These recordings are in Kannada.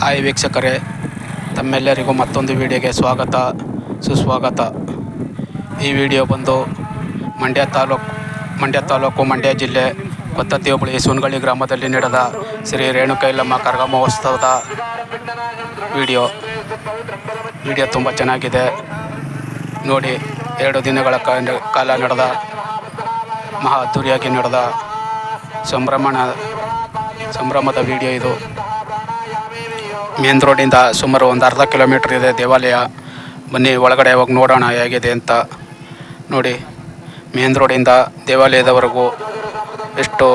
ಹಾಯ್ ವೀಕ್ಷಕರೇ, ತಮ್ಮೆಲ್ಲರಿಗೂ ಮತ್ತೊಂದು ವಿಡಿಯೋಗೆ ಸ್ವಾಗತ, ಸುಸ್ವಾಗತ. ಈ ವಿಡಿಯೋ ಬಂದು ಮಂಡ್ಯ ತಾಲೂಕು ಮಂಡ್ಯ ತಾಲೂಕು, ಮಂಡ್ಯ ಜಿಲ್ಲೆ ಕೊತ್ತತ್ತಿ ಹೋಬಳಿ ಸುನ್ಗಳ್ಳಿ ಗ್ರಾಮದಲ್ಲಿ ನಡೆದ ಶ್ರೀ ರೇಣುಕೈಲಮ್ಮ ಕರಗ ಮಹೋತ್ಸವದ ವಿಡಿಯೋ. ವಿಡಿಯೋ ತುಂಬ ಚೆನ್ನಾಗಿದೆ. ನೋಡಿ, ಎರಡು ದಿನಗಳ ಕಾಲ- ನಡೆದ, ಮಹಾ ಅದ್ದೂರಿಯಾಗಿ ನಡೆದ ಸಂಭ್ರಮಣ, ಸಂಭ್ರಮದ ವಿಡಿಯೋ ಇದು. ಮೇನ್ ರೋಡಿಂದ ಸುಮಾರು ಒಂದು ಅರ್ಧ ಕಿಲೋಮೀಟ್ರ್ ಇದೆ ದೇವಾಲಯ. ಬನ್ನಿ, ಒಳಗಡೆ ಹೋಗಿ ನೋಡೋಣ, ಹೇಗಿದೆ ಅಂತ ನೋಡಿ. ಮೇನ್ ರೋಡಿಂದ ದೇವಾಲಯದವರೆಗೂ ಎಷ್ಟು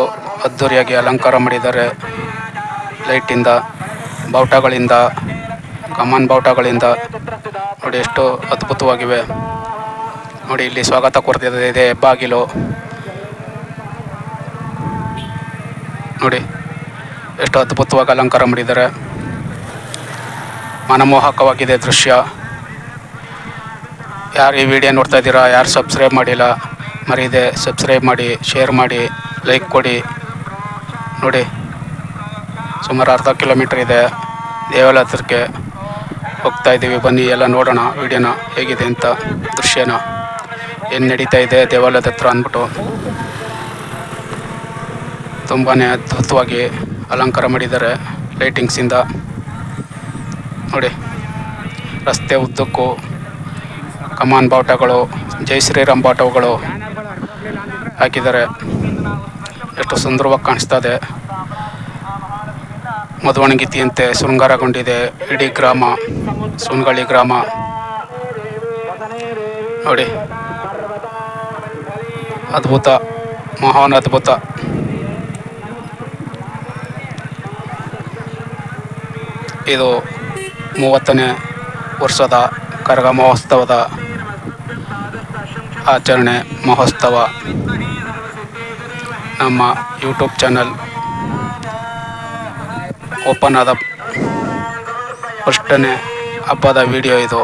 ಅದ್ಧೂರಿಯಾಗಿ ಅಲಂಕಾರ ಮಾಡಿದ್ದಾರೆ. ಲೈಟಿಂದ, ಬಾವುಟಗಳಿಂದ, ಕಮಾನ್ ಬಾವುಟಗಳಿಂದ ನೋಡಿ ಎಷ್ಟು ಅದ್ಭುತವಾಗಿವೆ. ನೋಡಿ, ಇಲ್ಲಿ ಸ್ವಾಗತ ಕೊಡ್ತಿದೆ ಇದೆ, ಬಾಗಿಲು. ನೋಡಿ, ಎಷ್ಟು ಅದ್ಭುತವಾಗಿ ಅಲಂಕಾರ ಮಾಡಿದ್ದಾರೆ. ಮನಮೋಹಕವಾಗಿದೆ ದೃಶ್ಯ. ಯಾರು ಈ ವಿಡಿಯೋ ನೋಡ್ತಾ ಇದ್ದೀರಾ? ಯಾರು ಸಬ್ಸ್ಕ್ರೈಬ್ ಮಾಡಿಲ್ಲ? ಮರೀದೆ ಸಬ್ಸ್ಕ್ರೈಬ್ ಮಾಡಿ ಶೇರ್ ಮಾಡಿ ಲೈಕ್ ಕೊಡಿ. ನೋಡಿ, ಸುಮಾರು ಅರ್ಧ ಕಿಲೋಮೀಟ್ರ್ ಇದೆ ದೇವಾಲಯ ಹತ್ರಕ್ಕೆ ಹೋಗ್ತಾ ಇದ್ದೀವಿ. ಬನ್ನಿ, ಎಲ್ಲ ನೋಡೋಣ ವಿಡಿಯೋನ ಹೇಗಿದೆ ಅಂತ, ದೃಶ್ಯನ. ಏನು ನಡೀತಾ ಇದೆ ದೇವಾಲಯದ ಹತ್ರ ಅಂದ್ಬಿಟ್ಟು. ತುಂಬಾ ಅದ್ಭುತವಾಗಿ ಅಲಂಕಾರ ಮಾಡಿದ್ದಾರೆ ಲೈಟಿಂಗ್ಸಿಂದ ನೋಡಿ, ರಸ್ತೆ ಉದ್ದಕ್ಕೂ ಕಮಾನ್ ಬಾವುಟಗಳು, ಜೈ ಶ್ರೀರಾಮ್ ಬಾವುಟಗಳು ಹಾಕಿದ್ದಾರೆ. ಎಷ್ಟು ಸುಂದರವಾಗಿ ಕಾಣಿಸ್ತಾ ಇದೆ. ಮದುವಣಗಿತಿಯಂತೆ ಶೃಂಗಾರಗೊಂಡಿದೆ ಇಡೀ ಗ್ರಾಮ, ಸುನ್ಗಳಿ ಗ್ರಾಮ. ನೋಡಿ, ಅದ್ಭುತ, ಮಹಾನ್ ಅದ್ಭುತ. ಇದು ಮೂವತ್ತನೇ ವರ್ಷದ ಕರಗ ಮಹೋತ್ಸವದ ಆಚರಣೆ ಮಹೋತ್ಸವ. ನಮ್ಮ ಯೂಟ್ಯೂಬ್ ಚಾನಲ್ ಓಪನ್ ಆದ ಫಸ್ಟನೇ ಹಬ್ಬದ ವಿಡಿಯೋ ಇದು.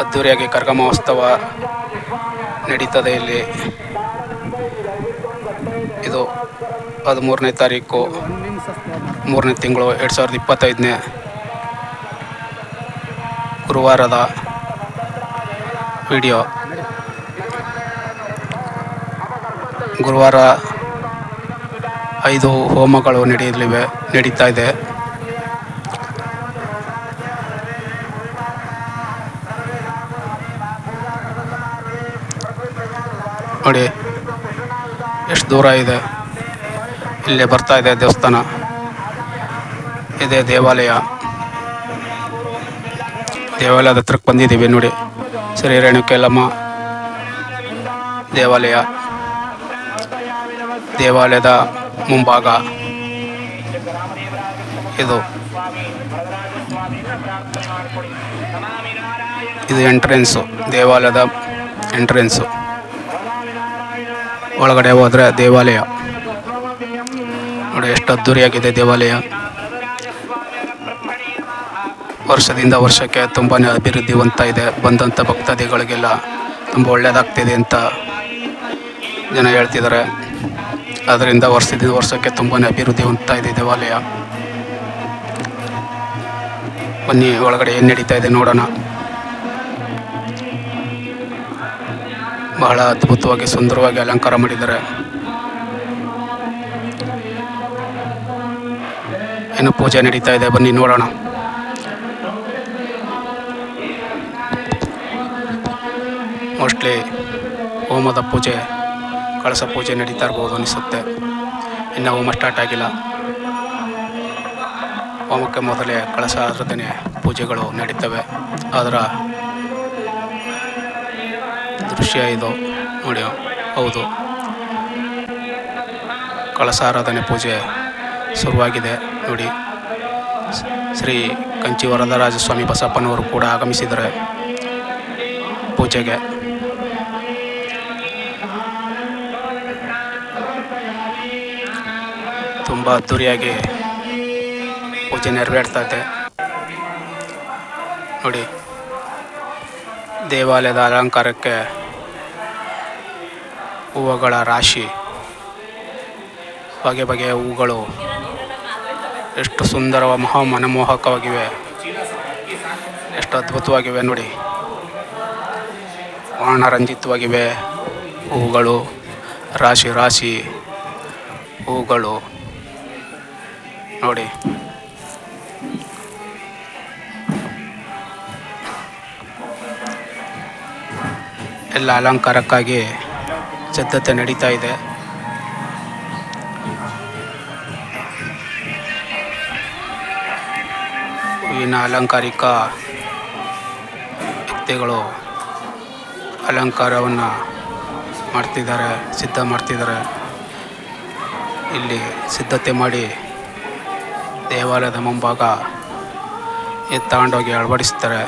ಅದ್ದೂರಿಯಾಗಿ ಕರಗ ಮಹೋತ್ಸವ ನಡೀತದೆ ಇಲ್ಲಿ. ಇದು ಹದಿಮೂರನೇ ತಾರೀಕು. ಮೂರನೇ ತಿಂಗಳು ಎರಡು ಸಾವಿರದ ಇಪ್ಪತ್ತೈದನೇ ಗುರುವಾರದ ವಿಡಿಯೋ. ಗುರುವಾರ ಐದು ಹೋಮಗಳು ನಡೆಯಲಿವೆ, ನಡೀತಾ ಇದೆ. ನೋಡಿ, ಎಷ್ಟು ದೂರ ಇದೆ. ಇಲ್ಲೇ ಬರ್ತಾ ಇದೆ ದೇವಸ್ಥಾನ. ಇದೆ ದೇವಾಲಯ. ದೇವಾಲಯದ ಹತ್ರಕ್ಕೆ ಬಂದಿದ್ದೀವಿ ನೋಡಿ. ಶ್ರೀ ರೇಣುಕೆಲ್ಲಮ್ಮ ದೇವಾಲಯ. ದೇವಾಲಯದ ಮುಂಭಾಗ. ಇದು. ಇದು ಎಂಟ್ರೆನ್ಸು ದೇವಾಲಯದ ಎಂಟ್ರೆನ್ಸು ಒಳಗಡೆ ಹೋದರೆ ದೇವಾಲಯ. ನೋಡಿ, ಎಷ್ಟು ಅದ್ದೂರಿಯಾಗಿದೆ ದೇವಾಲಯ. ವರ್ಷದಿಂದ ವರ್ಷಕ್ಕೆ ತುಂಬಾ ಅಭಿವೃದ್ಧಿ ಹೊಂದ್ತಾ ಇದೆ. ಬಂದಂಥ ಭಕ್ತಾದಿಗಳಿಗೆಲ್ಲ ತುಂಬ ಒಳ್ಳೆಯದಾಗ್ತಿದೆ ಅಂತ ಜನ ಹೇಳ್ತಿದ್ದಾರೆ. ಅದರಿಂದ ವರ್ಷದಿಂದ ವರ್ಷಕ್ಕೆ ತುಂಬಾ ಅಭಿವೃದ್ಧಿ ಹೊಂದ್ತಾ ಇದೆ ದೇವಾಲಯ. ಬನ್ನಿ, ಒಳಗಡೆ ಏನು ನಡೀತಾ ಇದೆ ನೋಡೋಣ. ಬಹಳ ಅದ್ಭುತವಾಗಿ, ಸುಂದರವಾಗಿ ಅಲಂಕಾರ ಮಾಡಿದ್ದಾರೆ. ಇನ್ನು ಪೂಜೆ ನಡೀತಾ ಇದೆ. ಬನ್ನಿ, ನೋಡೋಣ. ಮೋಸ್ಟ್ಲಿ ಹೋಮದ ಪೂಜೆ, ಕಳಸ ಪೂಜೆ ನಡೀತಾ ಇರ್ಬೋದು ಅನಿಸುತ್ತೆ. ಇನ್ನು ಹೋಮ ಸ್ಟಾರ್ಟ್ ಆಗಿಲ್ಲ. ಹೋಮಕ್ಕೆ ಮೊದಲೇ ಕಳಸ ಆರಾಧನೆ ಪೂಜೆಗಳು ನಡೀತವೆ. ಅದರ ದೃಶ್ಯ ಇದು. ನೋಡಿ, ಹೌದು. ಕಳಸ ಆರಾಧನೆ ಪೂಜೆ ಶುರುವಾಗಿದೆ. ನೋಡಿ, ಶ್ರೀ ಕಂಚಿ ವರದರಾಜ ಸ್ವಾಮಿ ಬಸಪ್ಪನವರು ಕೂಡ ಆಗಮಿಸಿದ್ದಾರೆ ಪೂಜೆಗೆ. ತುಂಬ ಅದ್ದೂರಿಯಾಗಿ ಪೂಜೆ ನೆರವೇರ್ತಾ ಇದೆ. ನೋಡಿ, ದೇವಾಲಯದ ಅಲಂಕಾರಕ್ಕೆ ಹೂವುಗಳ ರಾಶಿ, ಬಗೆ ಬಗೆಯ ಹೂಗಳು ಎಷ್ಟು ಸುಂದರವ, ಮಹಾ ಮನಮೋಹಕವಾಗಿವೆ. ಎಷ್ಟು ಅದ್ಭುತವಾಗಿವೆ ನೋಡಿ. ವರ್ಣರಂಜಿತವಾಗಿವೆ ಹೂಗಳು, ರಾಶಿ ರಾಶಿ ಹೂಗಳು. ನೋಡಿ. ಎಲ್ಲ ಅಲಂಕಾರಕ್ಕಾಗಿ ಸಿದ್ಧತೆ ನಡೀತಾ ಇದೆ. ಹೂವಿನ ಅಲಂಕಾರಿಕ ವ್ಯಕ್ತಿಗಳು ಅಲಂಕಾರವನ್ನು ಮಾಡ್ತಿದ್ದಾರೆ, ಸಿದ್ಧ ಮಾಡ್ತಿದ್ದಾರೆ. ಇಲ್ಲಿ ಸಿದ್ಧತೆ ಮಾಡಿ ದೇವಾಲಯದ ಮುಂಭಾಗ ತಗೊಂಡೋಗಿ ಅಳವಡಿಸ್ತಾರೆ.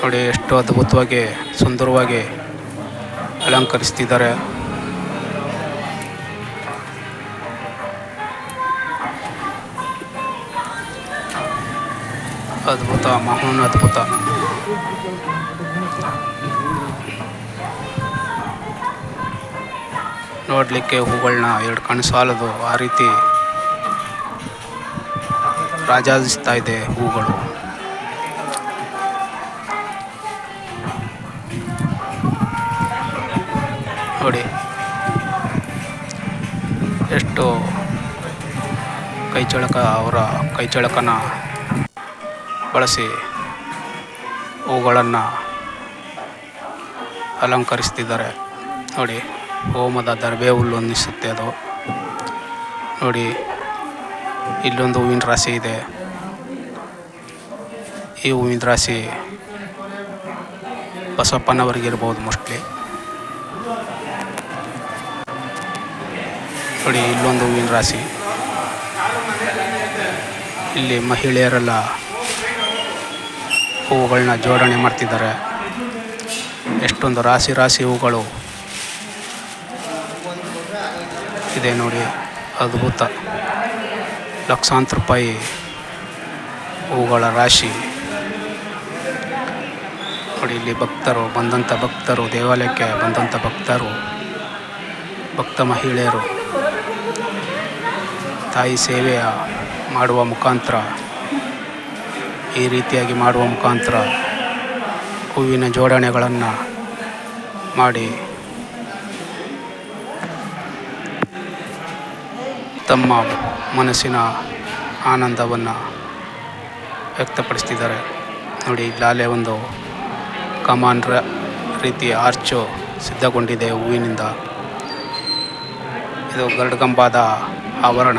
ನೋಡಿ, ಎಷ್ಟು ಅದ್ಭುತವಾಗಿ, ಸುಂದರವಾಗಿ ಅಲಂಕರಿಸ್ತಿದ್ದಾರೆ. ಅದ್ಭುತ, ಮಹಾನ್ ಅದ್ಭುತ. ನೋಡಲಿಕ್ಕೆ ಹೂಗಳನ್ನ ಎರಡು ಕಣ್ಣು ಸಾಲದು ಆ ರೀತಿ ರಾಜಿಸ್ತಾ ಇದೆ ಹೂಗಳು. ನೋಡಿ, ಎಷ್ಟು ಕೈಚಳಕ, ಅವರ ಕೈಚಳಕನ ಬಳಸಿ ಹೂಗಳನ್ನು ಅಲಂಕರಿಸ್ತಿದ್ದಾರೆ. ನೋಡಿ, ಹೋಮದ ದರ್ಬೆ ಹುಲ್ಲು ಅನ್ನಿಸುತ್ತೆ ಅದು. ನೋಡಿ, ಇಲ್ಲೊಂದು ಹೂವಿನ ರಾಶಿ ಇದೆ. ಈ ಹೂವಿನ ರಾಶಿ ಬಸಪ್ಪನವರಿಗಿರ್ಬೋದು ಮೋಸ್ಟ್ಲಿ. ನೋಡಿ, ಇಲ್ಲೊಂದು ಹೂವಿನ ರಾಶಿ. ಇಲ್ಲಿ ಮಹಿಳೆಯರೆಲ್ಲ ಹೂವುಗಳನ್ನ ಜೋಡಣೆ ಮಾಡ್ತಿದ್ದಾರೆ. ಎಷ್ಟೊಂದು ರಾಶಿ ರಾಶಿ ಹೂಗಳು. ಇದೆ ನೋಡಿ, ಅದ್ಭುತ. ಲಕ್ಷಾಂತರ ರೂಪಾಯಿ ಹೂಗಳ ರಾಶಿ. ನೋಡಿ, ಇಲ್ಲಿ ಭಕ್ತರು ಬಂದಂಥ ಭಕ್ತರು, ದೇವಾಲಯಕ್ಕೆ ಬಂದಂಥ ಭಕ್ತರು, ಭಕ್ತ ಮಹಿಳೆಯರು. ತಾಯಿ ಸೇವೆಯ ಮಾಡುವ ಮುಖಾಂತರ ಈ ರೀತಿಯಾಗಿ ಮಾಡುವ ಮುಖಾಂತರ ಹೂವಿನ ಜೋಡಣೆಗಳನ್ನು ಮಾಡಿ ತಮ್ಮ ಮನಸ್ಸಿನ ಆನಂದವನ್ನು ವ್ಯಕ್ತಪಡಿಸ್ತಿದ್ದಾರೆ. ನೋಡಿ ಲಾಲೆ ಒಂದು ಕಮಾನ್ ರೀತಿ ಆರ್ಚು ಸಿದ್ಧಗೊಂಡಿದೆ ಹೂವಿನಿಂದ. ಇದು ಗರುಡಗಂಬದ ಆವರಣ.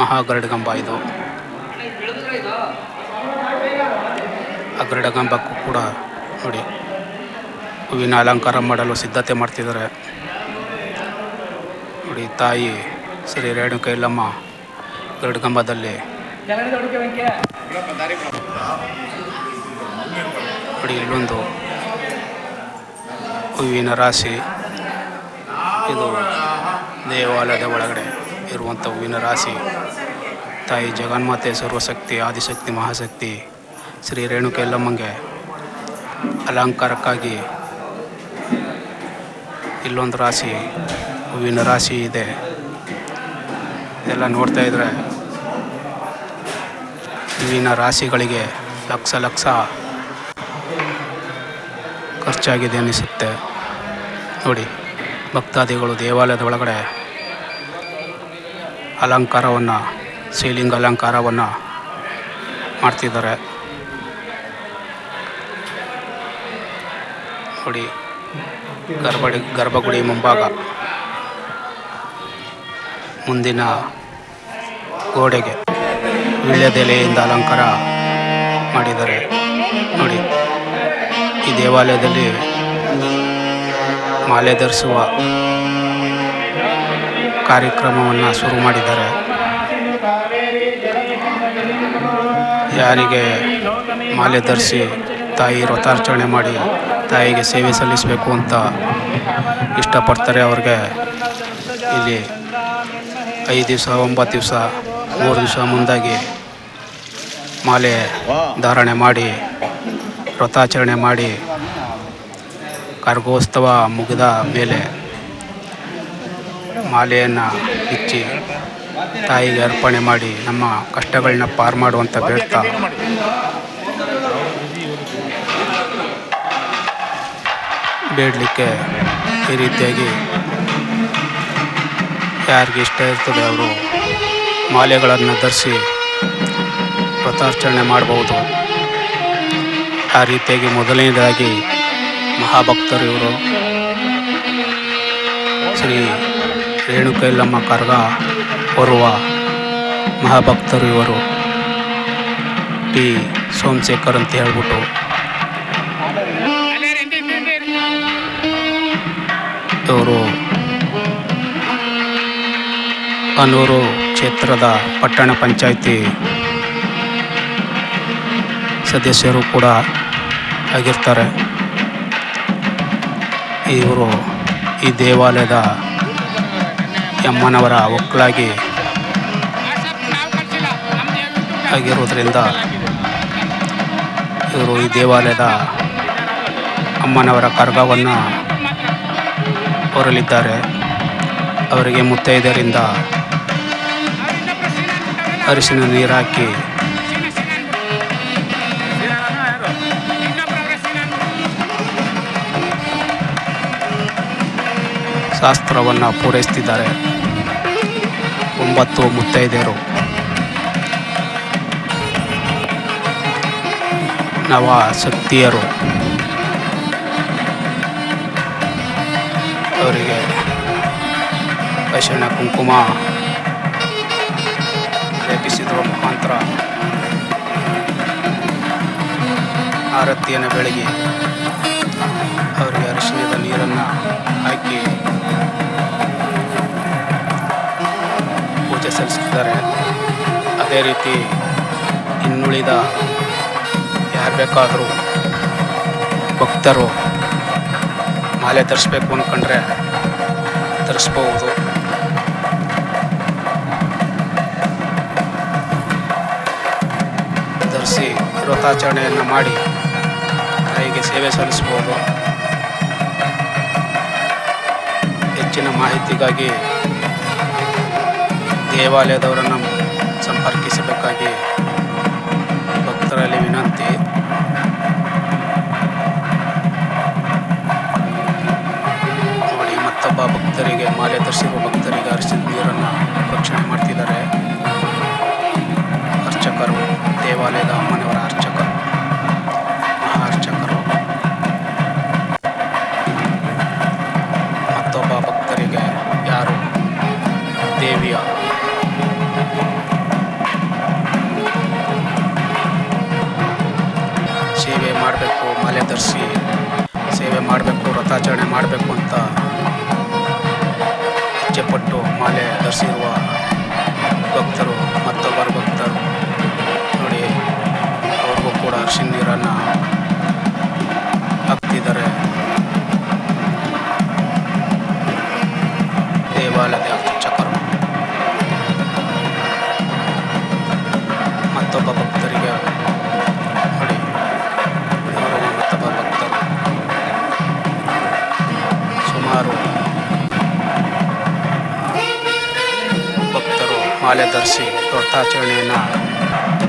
ಮಹಾ ಗರುಡಗಂಬ ಇದು. ಆ ಕೂಡ ನೋಡಿ, ಹೂವಿನ ಅಲಂಕಾರ ಮಾಡಲು ಸಿದ್ಧತೆ ಮಾಡ್ತಿದ್ದಾರೆ. ನೋಡಿ, ತಾಯಿ ಶ್ರೀ ರೇಣುಕ ಇಲ್ಲಮ್ಮ ನೋಡಿ, ಇಲ್ಲೊಂದು ಹೂವಿನ ರಾಶಿ. ಇದು ದೇವಾಲಯದ ಒಳಗಡೆ ಇರುವಂಥ ಹೂವಿನ ರಾಶಿ. ತಾಯಿ ಜಗನ್ಮಾತೆ ಸರ್ವಶಕ್ತಿ, ಆದಿಶಕ್ತಿ, ಮಹಾಶಕ್ತಿ. ಶ್ರೀ ರೇಣುಕೆ ಎಲ್ಲಮ್ಮಂಗೆ ಅಲಂಕಾರಕ್ಕಾಗಿ ಇಲ್ಲೊಂದು ರಾಶಿ, ಹೂವಿನ ರಾಶಿ ಇದೆ. ಎಲ್ಲ ನೋಡ್ತಾ ಇದ್ರೆ ಹೂವಿನ ರಾಶಿಗಳಿಗೆ ಲಕ್ಷ ಲಕ್ಷ ಖರ್ಚಾಗಿದೆ ಅನಿಸುತ್ತೆ. ನೋಡಿ, ಭಕ್ತಾದಿಗಳು ದೇವಾಲಯದ ಒಳಗಡೆ ಅಲಂಕಾರವನ್ನು, ಸೀಲಿಂಗ್ ಅಲಂಕಾರವನ್ನು ಮಾಡ್ತಿದ್ದಾರೆ. ನೋಡಿ ಗರ್ಭಡಿ ಗರ್ಭಗುಡಿ ಮುಂಭಾಗ. ಮುಂದಿನ ಗೋಡೆಗೆ ವೀಳ್ಯದೆಲೆಯಿಂದ ಅಲಂಕಾರ ಮಾಡಿದ್ದಾರೆ ನೋಡಿ, ಈ ದೇವಾಲಯದಲ್ಲಿ ಮಾಲೆ ಧರಿಸುವ ಕಾರ್ಯಕ್ರಮವನ್ನು ಶುರು ಮಾಡಿದ್ದಾರೆ. ಯಾರಿಗೆ ಮಾಲೆ ಧರಿಸಿ ತಾಯಿ ವ್ರತಾರ್ಚನೆ ಮಾಡಿ ತಾಯಿಗೆ ಸೇವೆ ಸಲ್ಲಿಸಬೇಕು ಅಂತ ಇಷ್ಟಪಡ್ತಾರೆ ಅವ್ರಿಗೆ. ಇಲ್ಲಿ ಐದು ದಿವಸ, ಒಂಬತ್ತು ದಿವಸ, ಮೂರು ದಿವಸ ಮುಂದಾಗಿ ಮಾಲೆ ಧಾರಣೆ ಮಾಡಿ, ವ್ರತಾಚರಣೆ ಮಾಡಿ ಕಾರ್ಗೋತ್ಸವ ಮುಗಿದ ಮೇಲೆ ಮಾಲೆಯನ್ನು ಬಿಚ್ಚಿ ತಾಯಿಗೆ ಅರ್ಪಣೆ ಮಾಡಿ ನಮ್ಮ ಕಷ್ಟಗಳನ್ನ ಪಾರು ಮಾಡುವಂಥ ಬೇಡ್ತಾ ಬೇಡಲಿಕ್ಕೆ ಈ ರೀತಿಯಾಗಿ ಯಾರಿಗೆ ಇಷ್ಟ ಇರ್ತದೆ ಅವರು ಮಾಲೆಗಳನ್ನು ಧರಿಸಿ ವ್ರತಾಚರಣೆ ಮಾಡಬಹುದು. ಆ ರೀತಿಯಾಗಿ ಮೊದಲನೇದಾಗಿ ಮಹಾಭಕ್ತರು ಇವರು. ಶ್ರೀ ರೇಣುಕೈಲಮ್ಮ ಕರ್ಗ ಹೊರುವ ಮಹಾಭಕ್ತರು ಇವರು. ಟಿ. ಸೋಮಶೇಖರ್ ಅಂತ ಹೇಳ್ಬಿಟ್ಟು ಇವರು ಅನೂರು ಕ್ಷೇತ್ರದ ಪಟ್ಟಣ ಪಂಚಾಯಿತಿ ಸದಸ್ಯರು ಕೂಡ ಆಗಿರ್ತಾರೆ. ಇವರು ಈ ದೇವಾಲಯದ ಅಮ್ಮನವರ ಒಕ್ಕಲಾಗಿ ಆಗಿರೋದ್ರಿಂದ ಇವರು ಈ ದೇವಾಲಯದ ಅಮ್ಮನವರ ಕರ್ಗವನ್ನು ಹೊರಲಿದ್ದಾರೆ ಅವರಿಗೆ ಮುತ್ತೈದರಿಂದ ಅರಿಶಿನ ನೀರಾಕಿ ಶಾಸ್ತ್ರವನ್ನು ಪೂರೈಸ್ತಿದ್ದಾರೆ ಒಂಬತ್ತು ಮುತ್ತೈದೆಯರು. ನವ ಶಕ್ತಿಯರು. ಅರಿಶಿಣ ಕುಂಕುಮ ಲೇಪಿಸಿದ್ರ ಮುಖಾಂತರ. ಆರತಿಯನ್ನು ಬೆಳಗ್ಗೆ ಅವರಿಗೆ ಅರಿಶಿಣದ ನೀರನ್ನು ಹಾಕಿ ಪೂಜೆ ಸಲ್ಲಿಸುತ್ತಾರೆ ಅದೇ ರೀತಿ ಇನ್ನುಳಿದ ಯಾರು ಬೇಕಾದರೂ ಭಕ್ತರು ಮಾಲೆ ತರಿಸ್ಬೇಕು ಅಂದ್ಕೊಂಡ್ರೆ ಧರಿಸ್ಬೋದು ವ್ರತಾಚರಣೆಯನ್ನು ಮಾಡಿ ತಾಯಿಗೆ ಸೇವೆ ಸಲ್ಲಿಸ್ಬೋದು ಹೆಚ್ಚಿನ ಮಾಹಿತಿಗಾಗಿ ದೇವಾಲಯದವರನ್ನು ಸಂಪರ್ಕಿಸಬೇಕಾಗಿ ಭಕ್ತರಲ್ಲಿ ವಿನಂತಿ. ನೋಡಿ, ಮತ್ತೊಬ್ಬ ಭಕ್ತರಿಗೆ, ಮಾಲೆ ಧರಿಸಿರುವ ಭಕ್ತರಿಗೆ ಅರಿಸಿದ ನೀರನ್ನು ರಕ್ಷಣೆ ಮಾಡ್ತಿದ್ದಾರೆ. ಅರ್ಚಕರು ದೇವಾಲಯದ ದೇವಿಯ ಸೇವೆ ಮಾಡಬೇಕು, ಮಾಲೆ ಧರಿಸಿ ಸೇವೆ ಮಾಡಬೇಕು ವ್ರತಾಚರಣೆ ಮಾಡಬೇಕು ಅಂತ ಇಚ್ಛೆಪಟ್ಟು ಮಾಲೆ ಧರಿಸಿರುವ ಭಕ್ತರು, ಮತ್ತೊಬ್ಬರು ಭಕ್ತರು. ನೋಡಿ, ಅವ್ರಿಗೂ ಕೂಡ ಅರ್ಶಿನ ನೀರನ್ನು ಮಾಲೆ ಧರಿಸಿ ವ್ರತಾಚರಣೆಯನ್ನು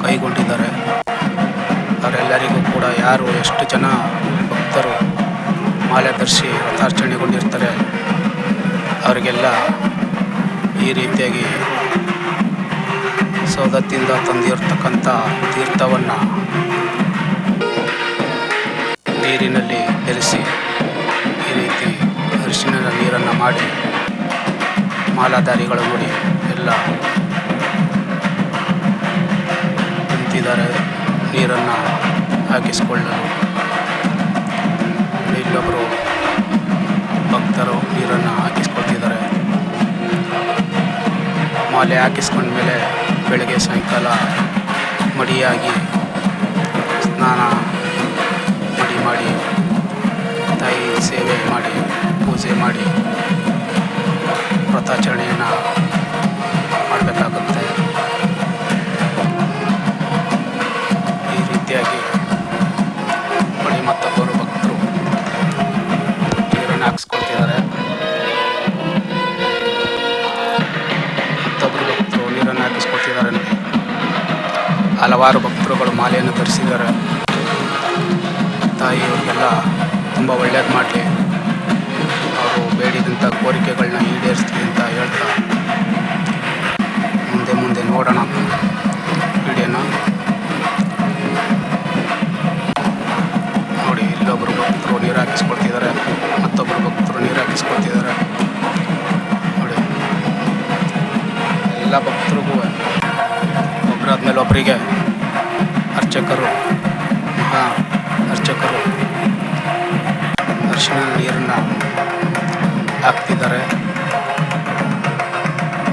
ಕೈಗೊಂಡಿದ್ದಾರೆ. ಅವರೆಲ್ಲರಿಗೂ ಕೂಡ ಯಾರು ಎಷ್ಟು ಜನ ಭಕ್ತರು ಮಾಲೆ ಧರಿಸಿ ವ್ರತಾಚರಣೆಗೊಂಡಿರ್ತಾರೆ ಅವರಿಗೆಲ್ಲ ಈ ರೀತಿಯಾಗಿ ಸೌದತ್ತಿಂದ ತಂದಿರತಕ್ಕಂಥ ತೀರ್ಥವನ್ನು ನೀರಿನಲ್ಲಿ ಬೆರೆಸಿ ಈ ರೀತಿ ಅರಿಶಿನ ನೀರನ್ನು ಮಾಡಿ ಮಾಲಾಧಾರಿಗಳು ನೋಡಿ ಎಲ್ಲ ನಿಂತಿದ್ದಾರೆ ನೀರನ್ನು ಹಾಕಿಸಿಕೊಳ್ಳಲು ಇಲ್ಲೊಬ್ಬರು ಭಕ್ತರು ನೀರನ್ನು ಹಾಕಿಸ್ಕೊಳ್ತಿದ್ದಾರೆ. ಮಾಲೆ ಹಾಕಿಸ್ಕೊಂಡ್ಮೇಲೆ ಬೆಳಗ್ಗೆ ಸಾಯಂಕಾಲ ಮಡಿಯಾಗಿ ಸ್ನಾನ ಮಡಿ ಮಾಡಿ, ತಾಯಿ ಸೇವೆ ಮಾಡಿ, ಪೂಜೆ ಮಾಡಿ, ವ್ರತಾಚರಣೆಯನ್ನು ಮಾಡಬೇಕಾಗುತ್ತೆ. ರೀತಿಯಾಗಿ ಮಣಿ ಮತ್ತೊಬ್ಬರು ಭಕ್ತರು ನೀರನ್ನು ಹಾಕ್ಸ್ಕೊಳ್ತಿದ್ದಾರೆ. ಮತ್ತೊಬ್ಬರು ಭಕ್ತರು ನೀರನ್ನು ಹಾಕಿಸ್ಕೊಳ್ತಿದ್ದಾರೆ. ಹಲವಾರು ಭಕ್ತರುಗಳು ಮಾಲೆಯನ್ನು ಧರಿಸಿದ್ದಾರೆ. ತಾಯಿ ತುಂಬ ಒಳ್ಳೇದು ಮಾಡಲಿ. ಅವರು ಬೇಡಿದಂಥ ಕೋರಿಕೆಗಳನ್ನ ಈಡೇರಿಸ್ತೀವಿ ಅಂತ ಹೇಳ್ತಾ ಮುಂದೆ ಮುಂದೆ ನೋಡೋಣ. ವಿಡಿಯೋನ ಇಲ್ಲೊಬ್ಬರು ಭಕ್ತರು ನೀರು ಹಾಕಿಸ್ಕೊಳ್ತಿದ್ದಾರೆ ಮತ್ತೊಬ್ಬರು ಭಕ್ತರು ನೀರು ಹಾಕಿಸ್ಕೊಳ್ತಿದ್ದಾರೆ ನೋಡಿ. ಎಲ್ಲ ಭಕ್ತರಿಗೂ ಒಬ್ಬರಾದ್ಮೇಲೆ ಒಬ್ಬರಿಗೆ ಅರ್ಚಕರು ಹಾಂ ಅರ್ಚಕರು ಅರಿಶಿನ ನೀರನ್ನು ಹಾಕ್ತಿದ್ದಾರೆ.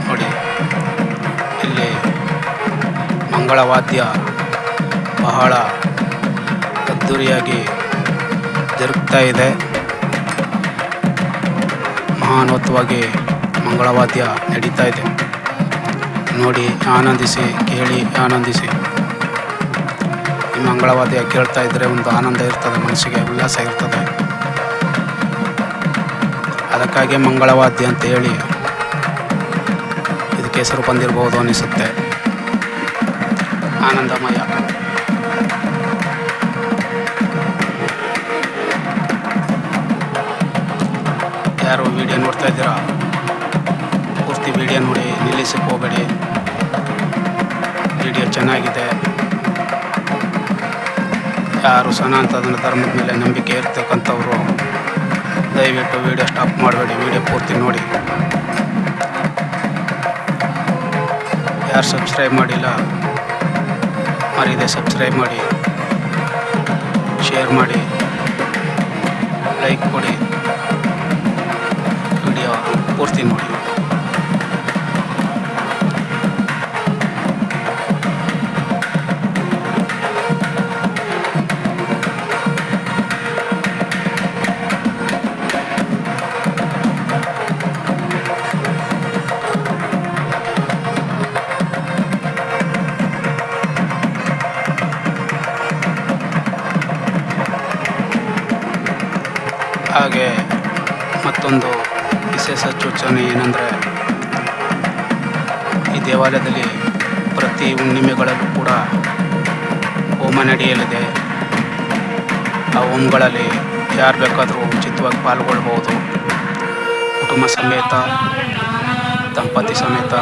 ನೋಡಿ. ಇಲ್ಲಿ ಮಂಗಳವಾದ್ಯ ಬಹಳ ಅದ್ಧೂರಿಯಾಗಿ ಜರುಗ್ತಾ ಇದೆ. ಮಹಾನೋತ್ವಾಗಿ ಮಂಗಳವಾದ್ಯ ನಡೀತಾ ಇದೆ. ನೋಡಿ, ಆನಂದಿಸಿ, ಕೇಳಿ, ಆನಂದಿಸಿ. ಈ ಮಂಗಳವಾದ್ಯ ಕೇಳ್ತಾ ಇದ್ದರೆ ಒಂದು ಆನಂದ ಇರ್ತದೆ, ಮನಸ್ಸಿಗೆ ಉಲ್ಲಾಸ ಇರ್ತದೆ. ಅದಕ್ಕಾಗಿ ಮಂಗಳವಾದ್ಯ ಅಂತ ಹೇಳಿ ಇದಕ್ಕೆ ಹೆಸರು ಬಂದಿರಬಹುದು ಅನಿಸುತ್ತೆ ಆನಂದಮಯ. ವಿಡಿಯೋ ನೋಡ್ತಾ ಇದ್ದೀರಾ? ಪೂರ್ತಿ ವಿಡಿಯೋ ನೋಡಿ, ನಿಲ್ಲಿಸಕ್ಕೆ ಹೋಗಬೇಡಿ. ವಿಡಿಯೋ ಚೆನ್ನಾಗಿದೆ. ಯಾರು ಸನಾತನ ಧರ್ಮದ ಮೇಲೆ ನಂಬಿಕೆ ಇರ್ತಕ್ಕಂಥವ್ರು, ದಯವಿಟ್ಟು ವಿಡಿಯೋ ಸ್ಟಾಪ್ ಮಾಡಬೇಡಿ. ವಿಡಿಯೋ ಪೂರ್ತಿ ನೋಡಿ. ಯಾರು ಸಬ್ಸ್ಕ್ರೈಬ್ ಮಾಡಿಲ್ಲ, ಮರಿದೆ ಸಬ್ಸ್ಕ್ರೈಬ್ ಮಾಡಿ. ಶೇರ್ ಮಾಡಿ. ಲೈಕ್ ಕೊಡಿ. ಸೂಚನೆ ಏನಂದರೆ, ಈ ದೇವಾಲಯದಲ್ಲಿ ಪ್ರತಿ ಹುಣ್ಣಿಮೆಗಳಲ್ಲೂ ಕೂಡ ಹೋಮ ನಡೆಯಲಿದೆ. ಆ ಹೋಮ್ಗಳಲ್ಲಿ ಯಾರು ಬೇಕಾದರೂ ಉಚಿತವಾಗಿ ಪಾಲ್ಗೊಳ್ಬೋದು ಕುಟುಂಬ ಸಮೇತ, ದಂಪತಿ ಸಮೇತ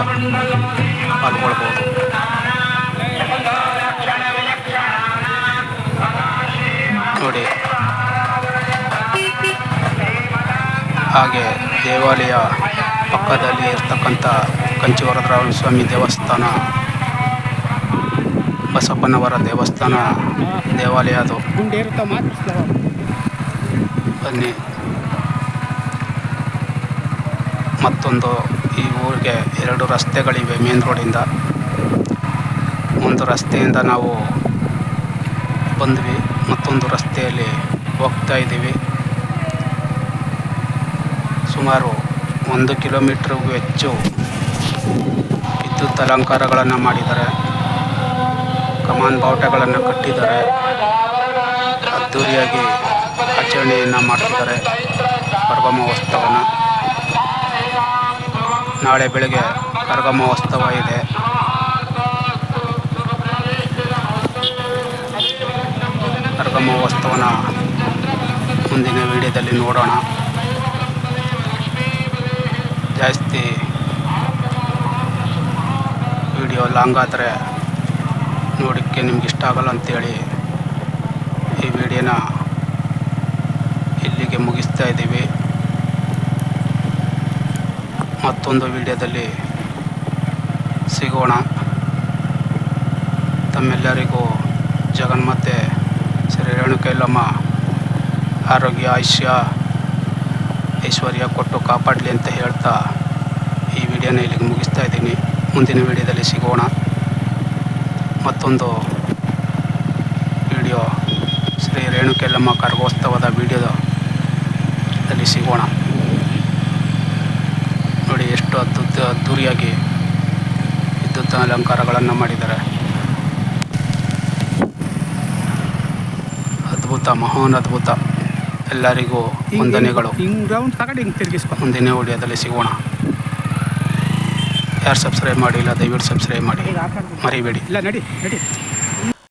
ಪಾಲ್ಗೊಳ್ಬೋದು ಹಾಗೆ ದೇವಾಲಯ ಪಕ್ಕದಲ್ಲಿ ಇರ್ತಕ್ಕಂಥ ಕಂಚಿವರದರಾಮ ಸ್ವಾಮಿ ದೇವಸ್ಥಾನ ಬಸಪ್ಪನವರ ದೇವಸ್ಥಾನ ದೇವಾಲಯ ಅದು. ಬನ್ನಿ. ಮತ್ತೊಂದು ಈ ಊರಿಗೆ ಎರಡು ರಸ್ತೆಗಳಿವೆ ಮೇನ್ ರೋಡಿಂದ. ಒಂದು ರಸ್ತೆಯಿಂದ ನಾವು ಬಂದ್ವಿ ಮತ್ತೊಂದು ರಸ್ತೆಯಲ್ಲಿ ಹೋಗ್ತಾ ಇದ್ದೀವಿ. ಸುಮಾರು ಒಂದು ಕಿಲೋಮೀಟ್ರಿಗೂ ಹೆಚ್ಚು ವಿದ್ಯುತ್ ಅಲಂಕಾರಗಳನ್ನು ಮಾಡಿದ್ದಾರೆ. ಕಮಾನ್ ಬಾವುಟಗಳನ್ನು ಕಟ್ಟಿದ್ದಾರೆ. ಅದ್ದೂರಿಯಾಗಿ ಆಚರಣೆಯನ್ನು ಮಾಡ್ತಿದ್ದಾರೆ ಮಹೋತ್ಸವನ ನಾಳೆ ಬೆಳಗ್ಗೆ ಕರ್ಗ ಮಹೋತ್ಸವ ಇದೆ. ಮಹೋತ್ಸವನ ಮುಂದಿನ ವಿಡಿಯೋದಲ್ಲಿ ನೋಡೋಣ. ಜಾಸ್ತಿ ವಿಡಿಯೋ ಲಾಂಗ್ ಆದರೆ ನೋಡೋಕ್ಕೆ ನಿಮ್ಗೆ ಇಷ್ಟ ಆಗಲ್ಲ ಅಂತೇಳಿ ಈ ವಿಡಿಯೋನ ಇಲ್ಲಿಗೆ ಮುಗಿಸ್ತಾ ಇದ್ದೀವಿ. ಮತ್ತೊಂದು ವಿಡಿಯೋದಲ್ಲಿ ಸಿಗೋಣ. ತಮ್ಮೆಲ್ಲರಿಗೂ ಜಗನ್ಮಾತೆ ಶ್ರೀ ರೇಣುಕೈಲಮ್ಮ ಆರೋಗ್ಯ ಆಯುಷ್ಯ ಐಶ್ವರ್ಯ ಕೊಟ್ಟು ಕಾಪಾಡಲಿ ಅಂತ ಹೇಳ್ತಾ ಈ ವಿಡಿಯೋನ ಇಲ್ಲಿಗೆ ಮುಗಿಸ್ತಾ ಇದ್ದೀನಿ. ಮುಂದಿನ ವಿಡಿಯೋದಲ್ಲಿ ಸಿಗೋಣ. ಮತ್ತೊಂದು ವಿಡಿಯೋ ಶ್ರೀ ರೇಣುಕೆಲ್ಲಮ್ಮ ಕರ್ಗೋತ್ಸವದ ವಿಡಿಯೋದಲ್ಲಿ ಸಿಗೋಣ. ನೋಡಿ ಎಷ್ಟು ಅದ್ಭುತ ಅದ್ಧೂರಿಯಾಗಿ ವಿದ್ಯುತ್ ಅಲಂಕಾರಗಳನ್ನು ಮಾಡಿದ್ದಾರೆ. ಅದ್ಭುತ, ಮಹಾನ್ ಅದ್ಭುತ. ಎಲ್ಲರಿಗೂ ವಂದನೆಗಳು ಗ್ರೌಂಡ್ ರೌಂಡ್ ತಗೊಂಡು ಹಿಂಗ್ ತಿರ್ಗಿಸ್ಕೊ. ಮುಂದಿನ ವಿಡಿಯೋದಲ್ಲಿ ಸಿಗೋಣ. ಯಾರು ಸಬ್ಸ್ಕ್ರೈಬ್ ಮಾಡಿಲ್ಲ ದಯವಿಟ್ಟು ಸಬ್ಸ್ಕ್ರೈಬ್ ಮಾಡಿ. ಮರಿಬೇಡಿ. ಇಲ್ಲ ನಡಿ ನಡಿ.